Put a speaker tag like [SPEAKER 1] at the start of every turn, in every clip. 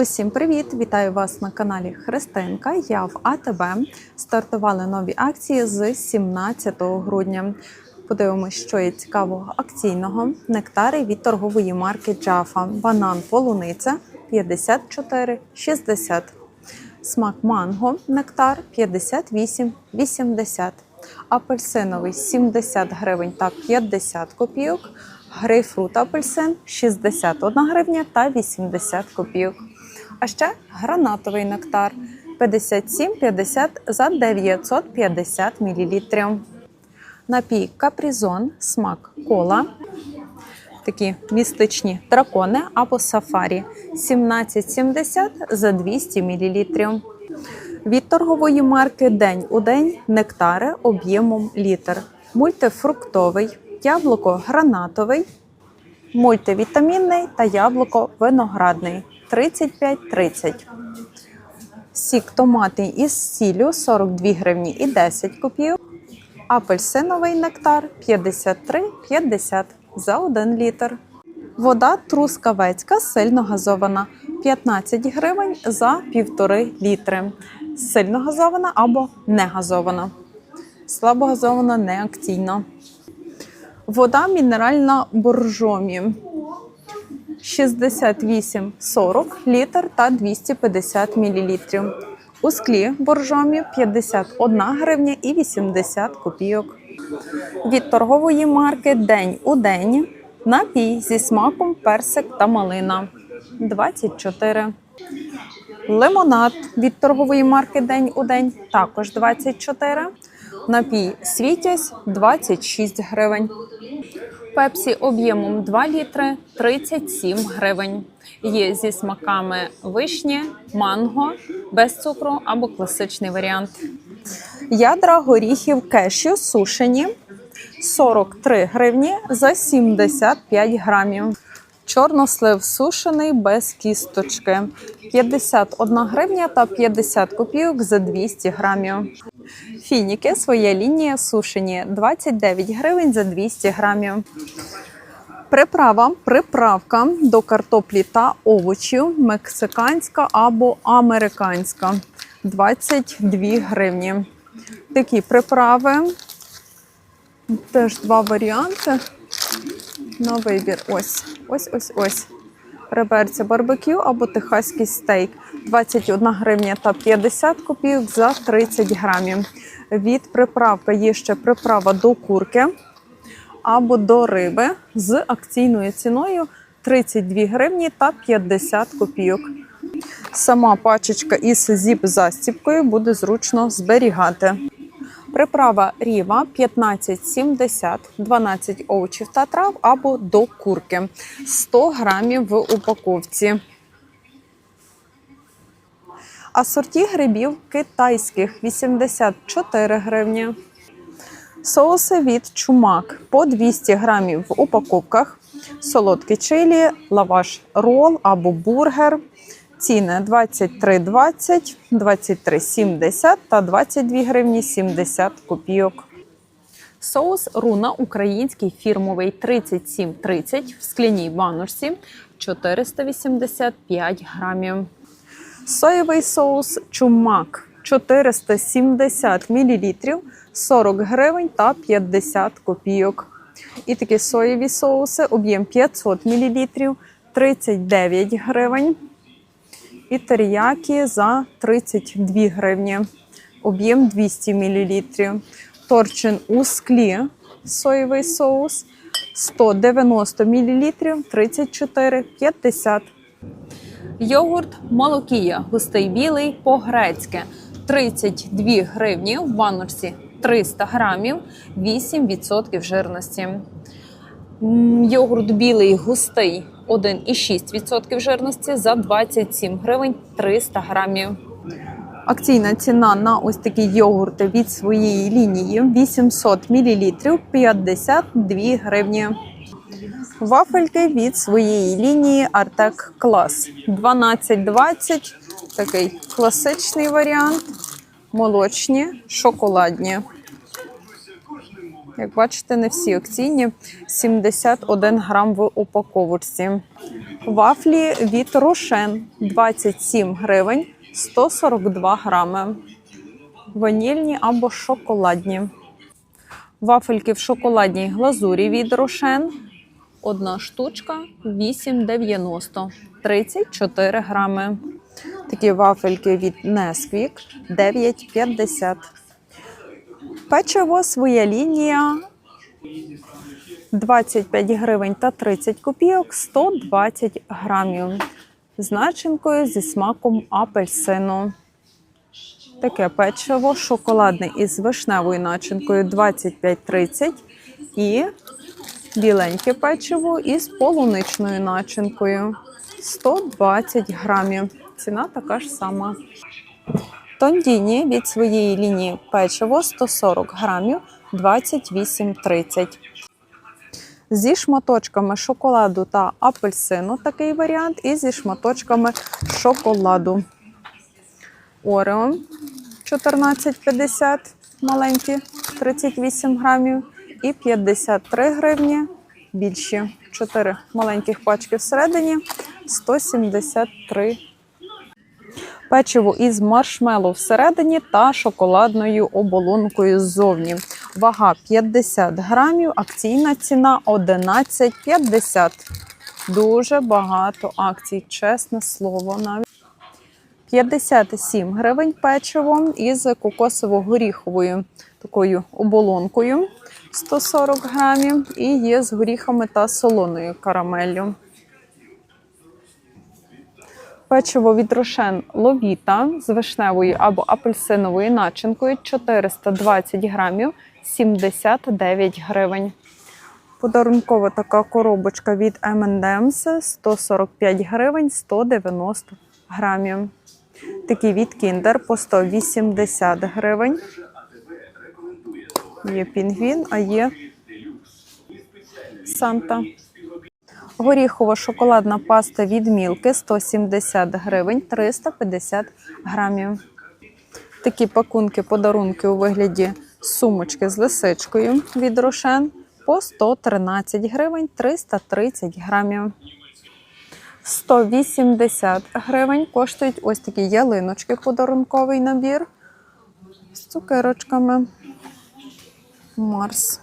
[SPEAKER 1] Усім привіт! Вітаю вас на каналі Христинка. Я в АТБ. Стартували нові акції з 17 грудня. Подивимось, що є цікавого акційного. Нектари від торгової марки Джафа. Банан полуниця 54,60. Смак манго, нектар 58,80. Апельсиновий 70 гривень та 50 копійок. Грейпфрут апельсин 61 гривня та 80 копійок. А ще гранатовий нектар 57,50 за 950 мл. Напій капрізон, смак кола. Такі містичні дракони або сафарі 17,70 за 200 мл. Від торгової марки День у день нектари об'ємом літр. Мультифруктовий, яблуко гранатовий, мультивітамінний та яблуко виноградний 35,30. Сік томатний із сіллю 42 гривні і 10 копійок. Апельсиновий нектар 53,50 за 1 літр. Вода трускавецька сильно газована 15 гривень за 1,5 літри. Сильно газована або не газована. Слабо газована не акційна. Вода мінеральна боржомі 68,40 літр та 250 мл. У склі боржомі 51 гривня і 80 копійок. Від торгової марки День у день напій зі смаком персик та малина 24. Лимонад від торгової марки День у день також 24. Напій світязь 26 гривень. Пепсі об'ємом 2 літри 37 гривень. Є зі смаками вишні, манго, без цукру або класичний варіант. Ядра горіхів кешю сушені 43 гривні за 75 грамів. Чорнослив сушений без кісточки 51 гривня та 50 копійок за 200 грамів. Фініки своя лінія сушені 29 гривень за 200 грамів. Приправа, приправка до картоплі та овочів мексиканська або американська 22 гривні. Такі приправи. Теж два варіанти. На вибір. Ось, ось, ось, ось. Реберця барбекю або техаський стейк 21 гривня та 50 копійок за 30 грамів. Від приправка є ще приправа до курки або до риби з акційною ціною 32 гривні та 50 копійок. Сама пачечка із зіп-застіпкою буде зручно зберігати. Приправа ріва 15,70, 12 овочів та трав або до курки. 100 грамів в упаковці. Асорті грибів китайських 84 гривні. Соуси від чумак по 200 грамів в упаковках. Солодкий чилі, лаваш рол або бургер. Ціни 23,20, 23,70 та 22 гривні 70 копійок. Соус руна український фірмовий 37,30 в скляній баночці 485 грамів. Соєвий соус чумак 470 мл 40 гривень та 50 копійок. І такі соєві соуси об'єм 500 мл 39 гривень. І теріякі за 32 гривні. Об'єм 200 мл. Торчин у склі соєвий соус 190 мл 34,50. Йогурт Малокія густий білий по-грецьки 32 гривні в баночці 300 грамів, 8% жирності. Йогурт білий густий 1,6% жирності за 27 гривень 300 грамів. Акційна ціна на ось такі йогурти від своєї лінії 800 мл 52 гривні. Вафельки від своєї лінії Артек Клас 12,20. Такий класичний варіант. Молочні, шоколадні. Як бачите, не всі акційні 71 грам в упаковочці. Вафлі від Рошен 27 гривень 142 грами. Ванільні або шоколадні. Вафельки в шоколадній глазурі від Рошен. Одна штучка 8,90 34 грами. Такі вафельки від Nesquik 9,50. Печиво своя лінія 25 гривень та 30 копійок 120 грамів. З начинкою зі смаком апельсину. Таке печиво шоколадне із вишневою начинкою 25-30 і біленьке печиво із полуничною начинкою 120 грамів. Ціна така ж сама. Тондіні від своєї лінії печиво 140 грамів 28,30. Зі шматочками шоколаду та апельсину такий варіант, і зі шматочками шоколаду. Орео 14,50 маленькі 38 грамів і 53 гривні більші. 4 маленьких пачки всередині 173 Печиво із маршмеллоу всередині та шоколадною оболонкою ззовні. Вага 50 грамів, акційна ціна 11,50. Дуже багато акцій, чесне слово. навіть. 57 гривень печиво із кокосово-горіховою такою оболонкою 140 грамів і є з горіхами та солоною карамеллю. Печиво від Рошен Ловіта з вишневою або апельсиновою начинкою 420 грамів 79 гривень. Подарункова така коробочка від M&M's 145 гривень 190 грамів. Такі від Kinder по 180 гривень. Є пінгвін, а є Санта. Горіхова шоколадна паста від Мілки 170 гривень 350 грамів. Такі пакунки, подарунки у вигляді сумочки з лисичкою від Рошен по 113 гривень 330 грамів. 180 гривень коштують ось такі ялиночки, подарунковий набір з цукерочками. Марс.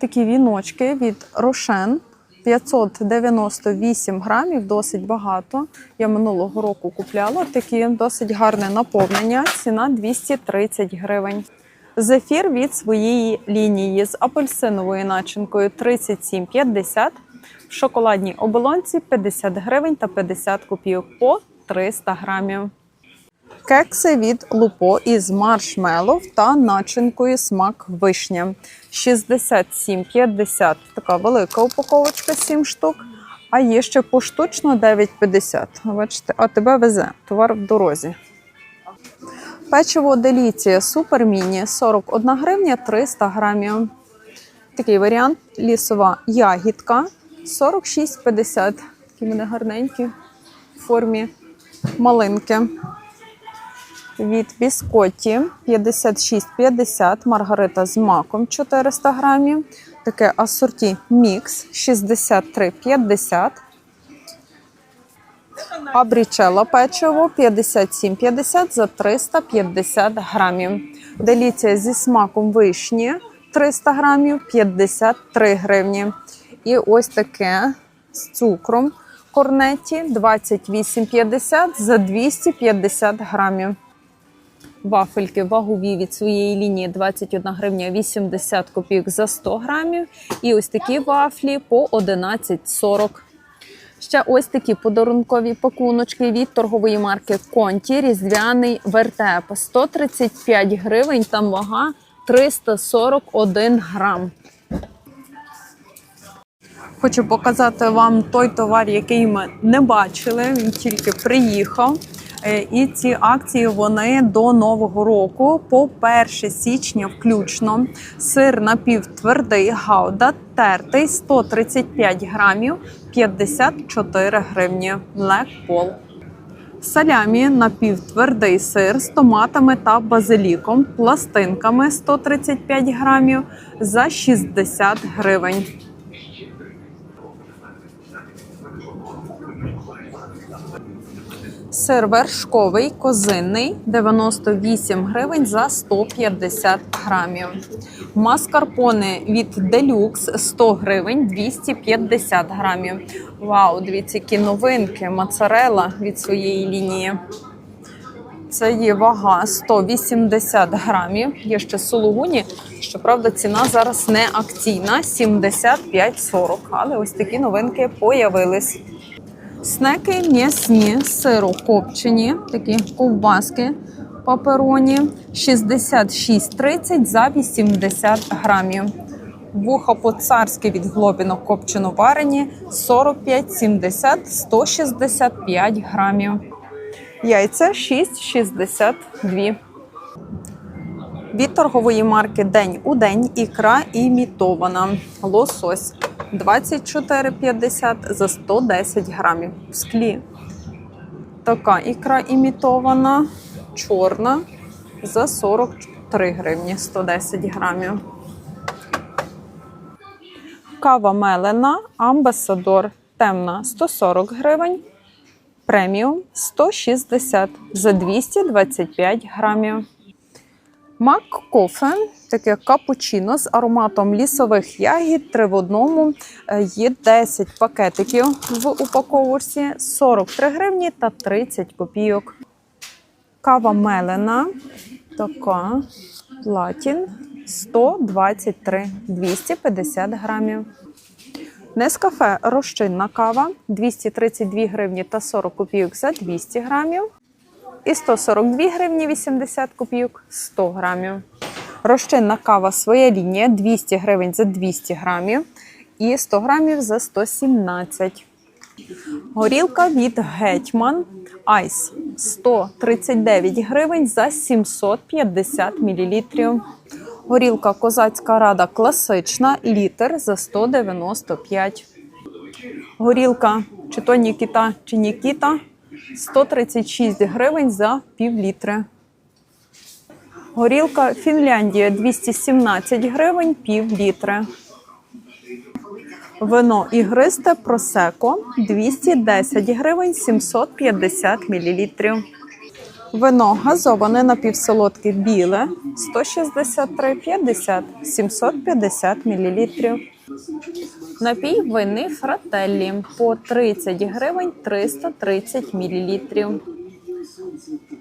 [SPEAKER 1] Такі віночки від Рошен 598 грамів, досить багато. Я минулого року купляла такі досить гарне наповнення. Ціна 230 гривень. Зефір від своєї лінії з апельсиновою начинкою 37,50. В шоколадній оболонці 50 гривень та 50 копійок по 300 грамів. Кекси від Лупо із маршмеллоу та начинкою смак вишня. 67,50. Така велика упаковочка, 7 штук. А є ще поштучно 9,50. Бачите, а тебе везе. Товар в дорозі. Печиво Деліція Супер Міні 41 гривня 300 грамів. Такий варіант лісова ягідка 46,50. Такі вони гарненькі в формі малинки. Від біскотті 56,50, маргарита з маком 400 грамів. Таке асорті мікс 63,50. Абрічело печиво 57,50 за 350 грамів. Деліція зі смаком вишні 300 грамів 53 гривні. І ось таке з цукром корнеті 28,50 за 250 грамів. Вафельки вагові від своєї лінії 21 гривня 80 копійок за 100 грамів. І ось такі вафлі по 11,40. Ще ось такі подарункові пакуночки від торгової марки Конті. Різдвяний вертеп 135 гривень. Там вага 341 грам. Хочу показати вам той товар, який ми не бачили. Він тільки приїхав. Е, І ці акції вони до нового року, по 1 січня, включно. Сир напівтвердий гауда, тертий 135 грамів, 54 гривні. Лекпол. Салямі напівтвердий сир з томатами та базиліком, пластинками 135 грамів за 60 гривень. Сир вершковий козинний 98 гривень за 150 грамів. Маскарпоне від Делюкс 100 гривень 250 грамів. Вау, дивіться, які новинки! Моцарела від своєї лінії. Це є вага 180 грамів. Є ще сулугуні. Щоправда, ціна зараз не акційна 75,40. Але ось такі новинки появились. Снеки м'ясні, сиру копчені, такі ковбаски папероні 66,30 за 80 грамів. Вуха по-царськи від глобінок копчено варені 45,70 165 грамів. Яйця 6,62. Від торгової марки День у день ікра імітована. Лосось 24,50 за 110 грамів. В склі. Така ікра імітована, чорна за 43 гривні 110 грамів. Кава мелена, амбасадор темна 140 гривень. Преміум 160 за 225 грамів. Мак кофе, таке капучино з ароматом лісових ягід. Три в одному. Е, Є 10 пакетиків в упаковці, 43 гривні та 30 копійок. Кава мелена, така платін 123, 250 грамів. Нескафе розчинна кава 232 гривні та 40 копійок за 200 грамів. І 142 гривні 80 копійок 100 грамів. Розчинна кава своя лінія 200 гривень за 200 грамів і 100 грамів за 117. Горілка від Гетьман Айс 139 гривень за 750 мл. Горілка Козацька рада класична літр за 195. Горілка чи то Нікіта, чи Нікіта 136 гривень за пів літри. Горілка Фінляндія 217 гривень пів літри. Вино ігристе просеко 210 гривень 750 мл. Вино газоване напівсолодке біле 163,50 750 мл. Напій вини фрателлі по 30 гривень 330 мл.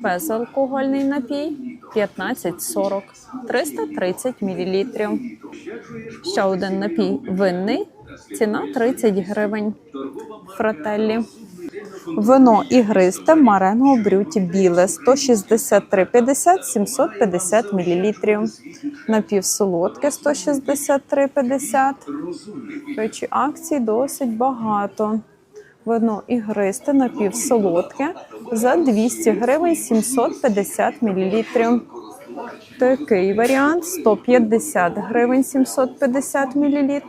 [SPEAKER 1] Безалкогольний напій 15,40 330 мл. Ще один напій винний. Ціна 30 гривень. Фрателлі. Вино ігристе Марено Брюті біле 163,50 750 мл. Напівсолодке 163,50. Речі, акцій досить багато. Вино ігристе напівсолодке за 200 гривень 750 мл. Такий варіант 150 гривень 750 мл.